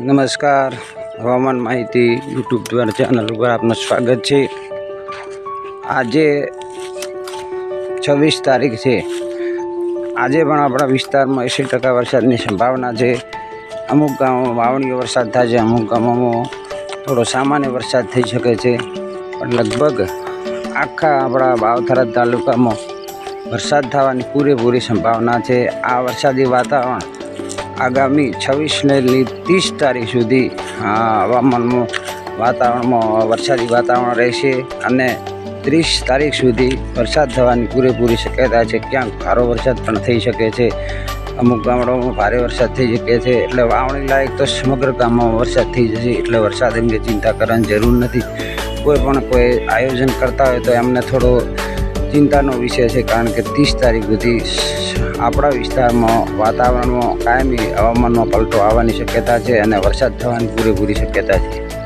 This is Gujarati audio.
નમસ્કાર. હવામાન માહિતી યુટ્યુબ દ્વારા ચેનલ ઉપર આપનું સ્વાગત છે. આજે છવ્વીસ તારીખ છે. આજે પણ આપણા વિસ્તારમાં એંસી ટકા વરસાદની સંભાવના છે. અમુક ગામોમાં વાવણીઓ વરસાદ થાય છે, અમુક ગામોમાં થોડો સામાન્ય વરસાદ થઈ શકે છે. પણ લગભગ આખા આપણા બાવથરા તાલુકામાં વરસાદ થવાની પૂરેપૂરી સંભાવના છે. આ વરસાદી વાતાવરણ આગામી છવ્વીસને ત્રીસ તારીખ સુધી હવામાનમાં વાતાવરણમાં વરસાદી વાતાવરણ રહેશે અને ત્રીસ તારીખ સુધી વરસાદ થવાની પૂરેપૂરી શક્યતા છે. ક્યાંક ભારો વરસાદ પણ થઈ શકે છે. અમુક ગામડાઓમાં ભારે વરસાદ થઈ શકે છે. એટલે વાવણી લાયક તો સમગ્ર ગામમાં વરસાદ થઈ જશે. એટલે વરસાદ અંગે ચિંતા કરવાની જરૂર નથી. કોઈ પણ કોઈ આયોજન કરતા હોય તો એમને થોડો ચિંતાનો વિષય છે કારણ કે ત્રીસ તારીખ સુધી આપણા વિસ્તારમાં વાતાવરણમાં કાયમી હવામાનમાં પલટો આવવાની શક્યતા છે અને વરસાદ થવાની પૂરેપૂરી શક્યતા છે.